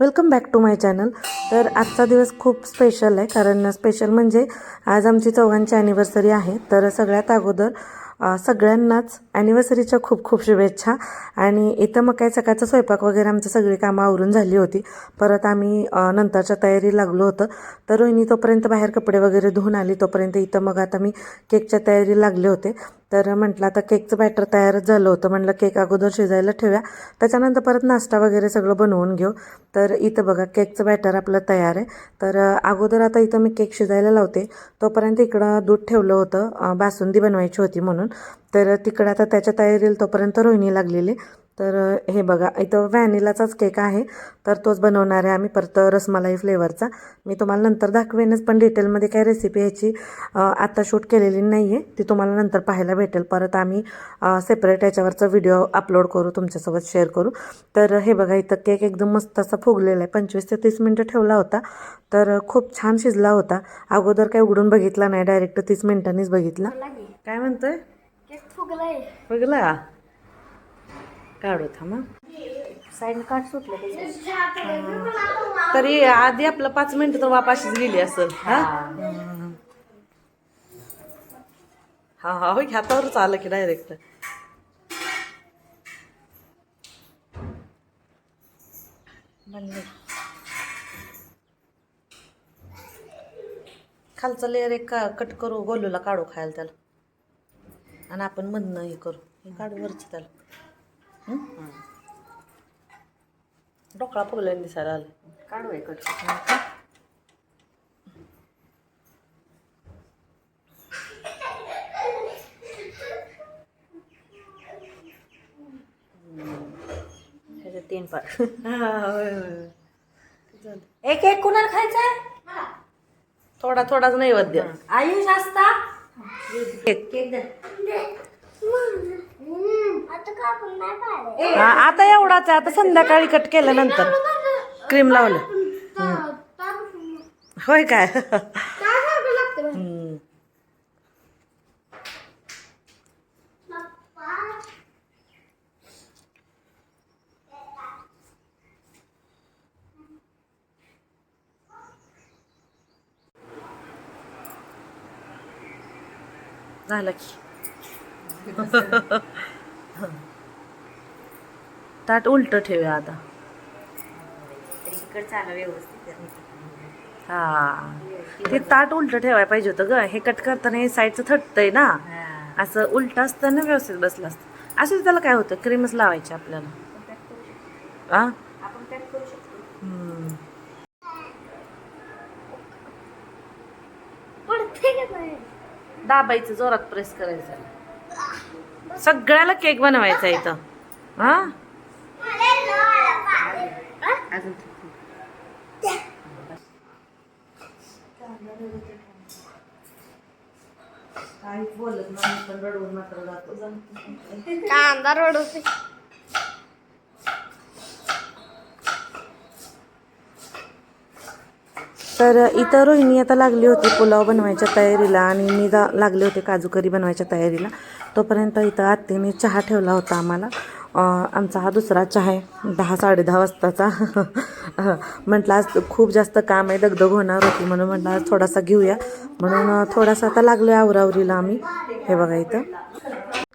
Welcome back to my channel तर आजचा दिवस खूप स्पेशल आहे कारण स्पेशल म्हणजे आज आमची चौघांची ॲनिव्हर्सरी आहे. तर सगळ्यात अगोदर सगळ्यांनाच ॲनिव्हर्सरीच्या खूप खूप शुभेच्छा. आणि इथं मग काय सकाळचा स्वयंपाक वगैरे आमचं सगळी कामं आवरून झाली होती. परत आम्ही नंतरच्या तयारी लागलो होतं. तर रोहिणी तोपर्यंत बाहेर कपडे वगैरे धुवून आली. तोपर्यंत इथं मग आता मी केकच्या तयारी लागले होते. तर म्हटलं आता केकचं बॅटर तयारच झालं होतं. म्हटलं केक अगोदर शिजायला ठेवूया. त्याच्यानंतर परत नाश्ता वगैरे सगळं बनवून घेऊ. तर इथं बघा केकचं बॅटर आपलं तयार आहे. तर अगोदर आता इथं मी केक शिजायला लावते. तोपर्यंत इकडं दूध ठेवलं होतं. बासुंदी बनवायची होती म्हणून. तर तिकडं आता त्याच्या तयारीला तोपर्यंत रोहिणी लागलेली. तर हे बघा इथं व्हॅनिलाचाच केक आहे. तर तोच बनवणार आहे आम्ही परत रसमलाई फ्लेवरचा. मी तुम्हाला नंतर दाखवेनच पण डिटेलमध्ये काय रेसिपी ह्याची अ, आता शूट केलेली नाही आहे ती तुम्हाला नंतर पाहायला भेटेल. परत आम्ही सेपरेट याच्यावरचा व्हिडिओ अपलोड करू तुमच्यासोबत शेअर करू. तर हे बघा इथं केक एकदम मस्त असा फुगलेला आहे. पंचवीस ते तीस मिनटं ठेवला होता. तर खूप छान शिजला होता. अगोदर काय उघडून बघितला नाही. डायरेक्ट तीस मिनिटांनीच बघितला. काय म्हणतोय? बघला काढू थांबा साईड काट सुटलं तरी आधी आपलं पाच मिनिटं तर वापाशीच गेली असेल हा? हा. हा हातावरच आलं की डायरेक्ट खालचा लेअर एक का कट करू गोलूला काढू खायला त्याला. आणि आपण मधनं हे करू. हे काढू वरचं त्याला. हं? डोकळा फुगल्याने दिसायला आलं काढू आहे कट ह्याचे तीन पार्ट हा. एक एक कुणाला खायचा आहे थोडा थोडाच नैवेद्य. आयुष असता केक. केक दे. हा, आता एवढाच आहे. आता संध्याकाळी कट केल्यानंतर क्रीम लावलं. होय काय? हम्म. झालं की. ताट उलट ठेवूया आता. हा. ते ताट उलट ठेवायला पाहिजे होतं ग. हे कट करताना हे साईडचं थटतंय ना. असं उलट असतं ना व्यवस्थित बसलं असतं. असं त्याला काय होतं? क्रीमच लावायची आपल्याला. दाबायचं जोरात प्रेस करायचं. सगळ्याला केक बनवायचा इथं. हा? कांदा तर इथं रोहिणी आता लागली होती पुलाव बनवायच्या तयारीला आणि मी लागले होते काजू करी बनवायच्या तयारीला. तोपर्यंत इथं आत्तीने चहा ठेवला होता आम्हाला. आमचा हा दुसरा चहा आहे दहा साडे दहा वाजताचा. म्हटलं आज खूप जास्त काम आहे दगदग होणार होती म्हणून म्हटलं आज थोडासा घेऊया. म्हणून थोडासा आता लागलो आहे आवरावरीला आम्ही. हे बघा इथं.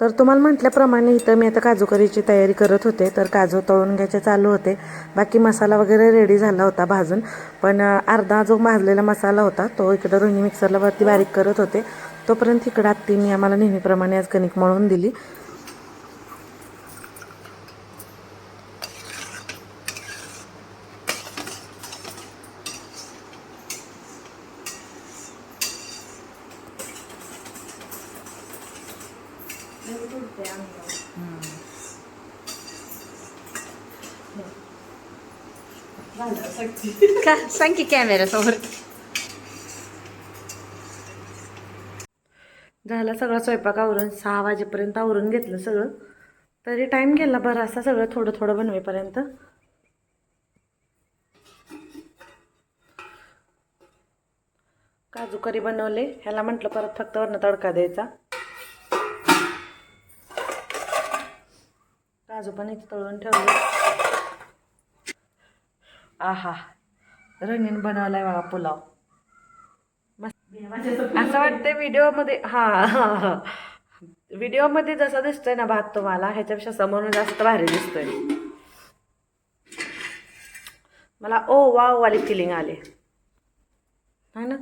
तर तुम्हाला म्हटल्याप्रमाणे इथं मी आता काजू करीची तयारी करत होते तर काजू तळून घ्यायचे चालू होते. बाकी मसाला वगैरे रेडी झाला होता भाजून. पण अर्धा जो भाजलेला मसाला होता तो इकडं रोहिणी मिक्सरला वरती बारीक करत होते. तोपर्यंत इकडं आत्तीने आम्हाला नेहमीप्रमाणे आज कणिक मळून दिली का सांग की कॅमेऱ्यासमोर ह्याला सगळा स्वयंपाक आवरून सहा वाजेपर्यंत आवरून घेतलं सगळं. तरी टाईम गेला बरं असा सगळं थोडं थोडं बनवेपर्यंत. काजू करी बनवले ह्याला म्हटलं परत फक्त वरनं तडका द्यायचा. काजू पण इथे तळून ठेवले. आहा रंगीन बनवलाय बघा पुलाव. मस्त असं वाटतंय व्हिडिओमध्ये हा हा हा. व्हिडिओमध्ये जसं दिसतोय ना भात तुम्हाला ह्याच्यापेक्षा समोरून जास्त भारी दिसतोय. मला ओ वाव वाली फिलिंग आली. है ना?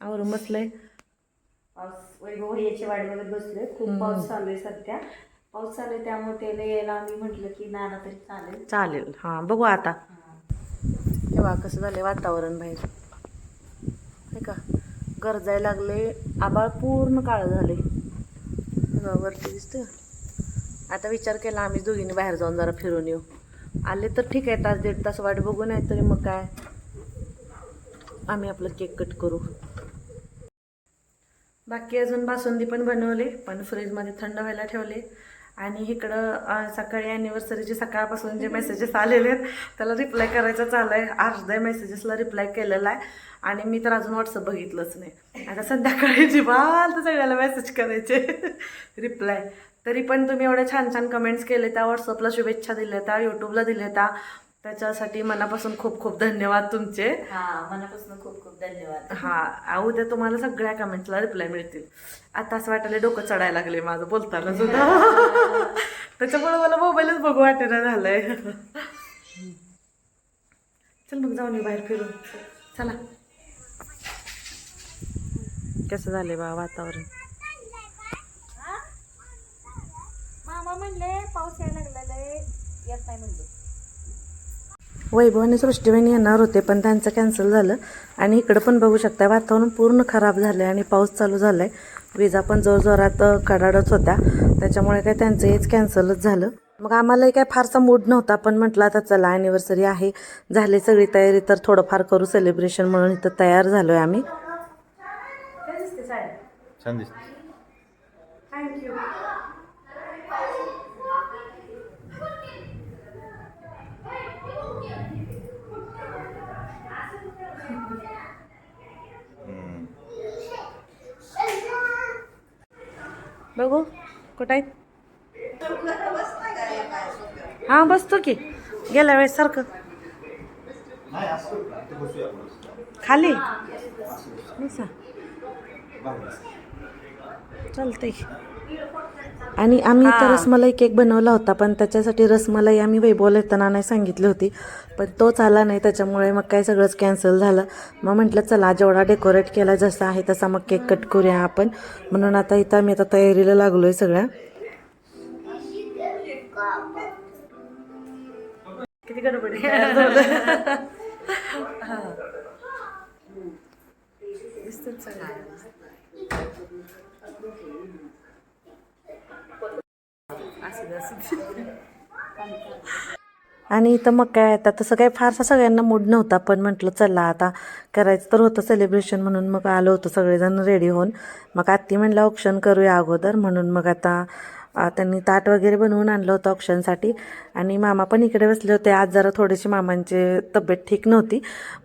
आवरून बसलंय. पाऊस वैभव याची वाट बघत बसलोय. खूप पाऊस चालू आहे सध्या. पाऊस चालू आहे त्यामुळे त्याला यायला आम्ही म्हटलं की नाना तरी चालेल. चालेल. हां बघू आता. तेव्हा कसं झालंय वातावरण बाहेर. हे का? गरजायला लागले आबाळ पूर्ण काळं झाले. वरती दिसतं आता विचार केला आम्ही दोघींनी बाहेर जाऊन जरा फिरून येऊ. आले तर ठीक आहे तास दीड तास वाट बघू नाही तरी मग काय? आम्ही आपलं केक कट करू. बाकी अजून बासुंदी पण बनवले पण फ्रीजमध्ये थंड व्हायला ठेवले. आणि इकडं सकाळी ॲनिव्हर्सरीचे सकाळपासून जे मेसेजेस आलेले आहेत त्याला रिप्लाय करायचं चालू आहे अर्ध्या मेसेजेसला रिप्लाय केलेला आहे. आणि मी तर अजून व्हॉट्सअप बघितलंच नाही. आता संध्याकाळी जिवाल तर सगळ्याला मेसेज करायचे. रिप्लाय तरी पण तुम्ही एवढ्या छान छान कमेंट्स केले त्या व्हॉट्सअपला शुभेच्छा दिल्या त्या यूट्यूबला दिल्या त्या त्याच्यासाठी मनापासून खूप खूप धन्यवाद तुमचे. हा मनापासून खूप खूप धन्यवाद. हा उद्या तुम्हाला सगळ्या कमेंट्सला रिप्लाय मिळतील. आता असं वाटायला डोकं चढायला लागले माझं बोलताना सुद्धा. त्याच्यामुळे मला मोबाईलच बघू वाटेना झालंय. चल मग जाऊन बाहेर फिरून. चला. कसं झालंय बा वातावरण मामा म्हणले पाऊस यायला लागलेला आहे येत नाही म्हणले वैभव आणि सृष्टीबहिणी येणार होते पण त्यांचं कॅन्सल झालं. आणि इकडं पण बघू शकता वातावरण पूर्ण खराब झालं आहे आणि पाऊस चालू झाला आहे विजा पण जोरजोरात कडाडच कडाडत होत्या. त्याच्यामुळे काय त्यांचं हेच कॅन्सलच झालं. मग आम्हालाही काय फारसा मूड नव्हता पण म्हटलं आता चला ॲनिव्हर्सरी आहे. झाली सगळी तयारी तर थोडंफार करू सेलिब्रेशन म्हणून इथं तयार झालो आहे आम्ही बघू कुठं आहेत? हां बसतो की. गेल्या वेळेस सारखं. खाली? बसा. चालतंय. आणि आम्ही इथं रसमलाई केक बनवला होता पण त्याच्यासाठी रसमलाई आम्ही वैभवला येताना नाही सांगितली होती. पण तोच आला नाही त्याच्यामुळे मग काय सगळंच कॅन्सल झालं. मग म्हटलं चला जेवढा डेकोरेट केला जसा आहे तसा मग केक कट करूया आपण. म्हणून आता इथं आम्ही आता तयारीला लागलोय सगळ्या. किती गडबडी आणि इथं मग काय आता तसं काही फारसा सगळ्यांना मूड नव्हता पण म्हटलं चला आता करायचं तर होतं सेलिब्रेशन म्हणून मग आलो होतो सगळेजण रेडी होऊन. मग आत्ती म्हणलं ऑप्शन करूया अगोदर म्हणून मग आता त्यांनी ताट वगैरे बनवून आणलं होतं ऑप्शनसाठी आणि मामा पण इकडे बसले होते. आज जरा थोडीशी मामांची तब्येत ठीक नव्हती.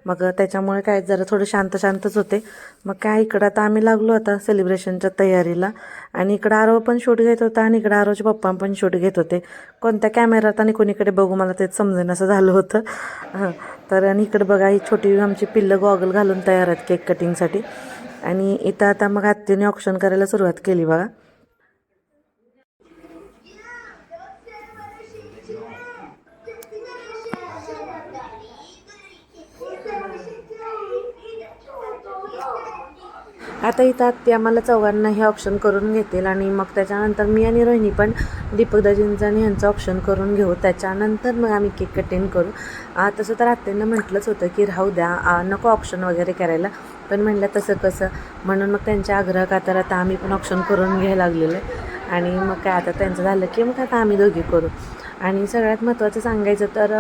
मग त्याच्यामुळे काय जरा थोडं शांत शांतच होते. मग काय इकडं आता आम्ही लागलो आता सेलिब्रेशनच्या तयारीला. आणि इकडं आरो पण शूट घेत होता आणि इकडं आरोचे पप्पा पण शूट घेत होते. कोणत्या कॅमेऱ्यात आणि कोणीकडे बघू मला तेच समजेन असं झालं होतं. हं. तर आणि इकडं बघा ही छोटी आमची पिल्लं गॉगल घालून तयार आहेत केक कटिंगसाठी आणि इथं आता मग आत्तीने ऑप्शन करायला सुरुवात केली बघा. आता इथं आत्ती आम्हाला चौघांना हे ऑप्शन करून घेतील आणि मग त्याच्यानंतर मी आणि रोहिणी पण दीपकदाजींचं आणि यांचं ऑप्शन करून घेऊ. त्याच्यानंतर मग आम्ही केक कटिंग करू. तसं तर आत्यांना म्हटलंच होतं की राहू द्या. नको ऑप्शन वगैरे करायला. पण म्हणलं तसं कसं. म्हणून मग त्यांच्या आग्रह तर आता आम्ही पण ऑप्शन करून घ्यायला लागलेलं आहे. आणि मग काय आता त्यांचं झालं की मग आता आम्ही दोघी करू. आणि सगळ्यात महत्त्वाचं सांगायचं तर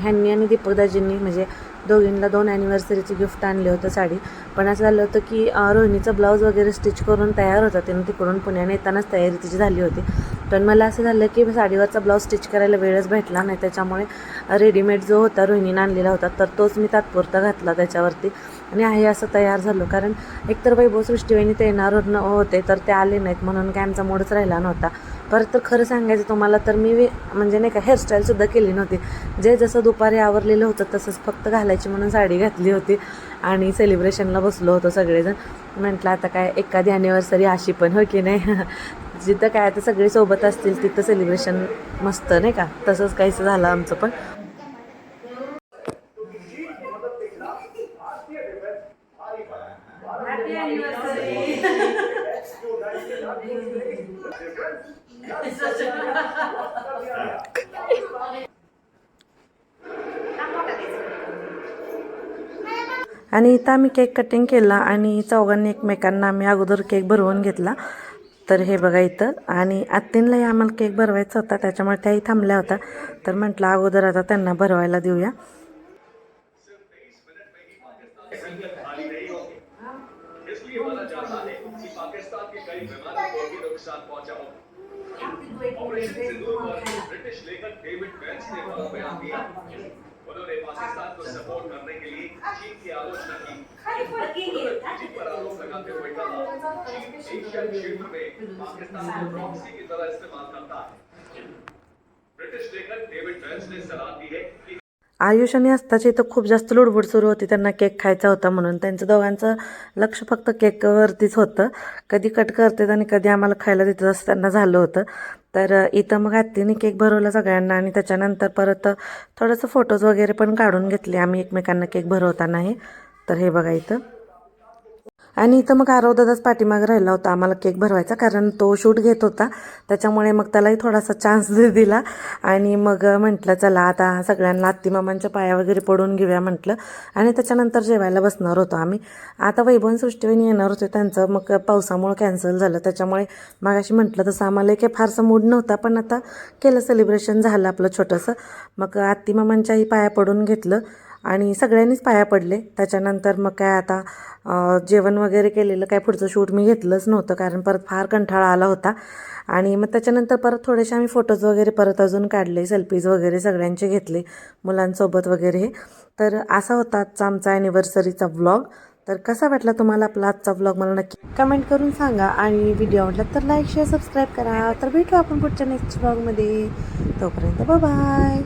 ह्यांनी आणि दीपकदाजींनी म्हणजे दोघींना दोन ॲनिव्हर्सरीचे गिफ्ट आणले होतं साडी. पण असं झालं होतं की रोहिणीचं ब्लाऊज वगैरे स्टिच करून तयार होता. तिनं तिकडून पुण्याने येतानाच तयारी तिची झाली होती. पण मला असं झालं की साडीवरचा ब्लाऊज स्टिच करायला वेळच भेटला नाही. त्याच्यामुळे रेडीमेड जो होता रोहिणीनं आणलेला होता तर तोच मी तात्पुरता घातला त्याच्यावरती. आणि आहे असं तयार झालो. कारण एकतर वैभवसृष्टीवाहिनी ते येणार न होते तर ते आले नाहीत. म्हणून काय आमचा मूडच राहिला नव्हता. परत तर खरं सांगायचं तुम्हाला तर मी वे- म्हणजे नाही का हेअरस्टाईलसुद्धा केली नव्हती. जे जसं दुपारी आवरलेलं होतं तसंच फक्त घालायची म्हणून साडी घातली होती. आणि सेलिब्रेशनला बसलो होतो सगळेजण. म्हटलं आता काय एखादी ॲनिव्हर्सरी अशी पण हो की नाही? जिथं काय आता सगळे सोबत असतील तिथं सेलिब्रेशन मस्त नाही का? तसंच काहीच झालं आमचं पण. आणि इथं आम्ही केक कटिंग केला आणि चौघांनी एकमेकांना आम्ही अगोदर केक भरवून घेतला. तर हे बघा इथं. आणि आत्तींलाही आम्हाला केक भरवायचा होता त्याच्यामुळे त्याही थांबल्या होता तर म्हटलं अगोदर आता त्यांना भरवायला देऊया. ऑपरेशन सिंदूर ब्रिटिश लेखक डेविड वेंस ने बयान दिया उन्होंने पाकिस्तान को सपोर्ट करने के लिए चीन की आलोचना की. उन्होंने बीजिंग पर आरोप लगाते हुए कहा चीन एशिया क्षेत्र में पाकिस्तान को प्रॉक्सी की तरह इस्तेमाल करता है. ब्रिटिश लेखक डेविड वेंस ने सलाह दी है कि आयुष आणि आस्ताची इथं खूप जास्त लुडबुड सुरू होती. त्यांना केक खायचा होता म्हणून त्यांचं दोघांचं लक्ष फक्त केकवरतीच होतं. कधी कट करतात आणि कधी आम्हाला खायला देतात असं त्यांना झालं होतं. तर इथं मग आत्तीने केक भरवला सगळ्यांना आणि त्याच्यानंतर परत थोडंसं फोटोज वगैरे पण काढून घेतले. आम्ही एकमेकांना केक भरवताना हे तर हे बघा इथं. आणि इथं मग आरवदादाच पाठीमाग राहिला होता. आम्हाला केक भरवायचा कारण तो शूट घेत होता. त्याच्यामुळे मग त्यालाही थोडासा चान्स दिला. आणि मग म्हटलं चला आता सगळ्यांना आत्तीमामांच्या पाया वगैरे पडून घेऊया म्हटलं. आणि त्याच्यानंतर जेवायला बसणार होतो आम्ही. आता वैभवन सृष्टीवाहिनी येणार होते. त्यांचं मग पावसामुळं कॅन्सल झालं. त्याच्यामुळे मग अशी म्हटलं तसं आम्हाला काही फारसा मूड नव्हता पण आता केलं सेलिब्रेशन झालं आपलं छोटंसं. मग आत्तीमामांच्याही पाया पडून घेतलं. आणि सगळ्यांनीच पाया पडले. त्याच्यानंतर मग काय आता जेवण वगैरे केलेलं काय पुढचं शूट मी घेतलंच नव्हतं कारण परत फार कंठाळा आला होता. आणि मग त्याच्यानंतर परत थोडेसे आम्ही फोटोज वगैरे परत अजून काढले सेल्फीज वगैरे सगळ्यांचे घेतले मुलांसोबत वगैरे. हे तर असा होता आजचा आमचा ॲनिव्हर्सरीचा व्लॉग तर कसा वाटला तुम्हाला आपला आजचा व्लॉग मला नक्की कमेंट करून सांगा. आणि व्हिडिओ आवडला तर लाईक शेअर सबस्क्राईब करा. तर भेटू आपण पुढच्या नेक्स्ट व्लॉगमध्ये तोपर्यंत बाय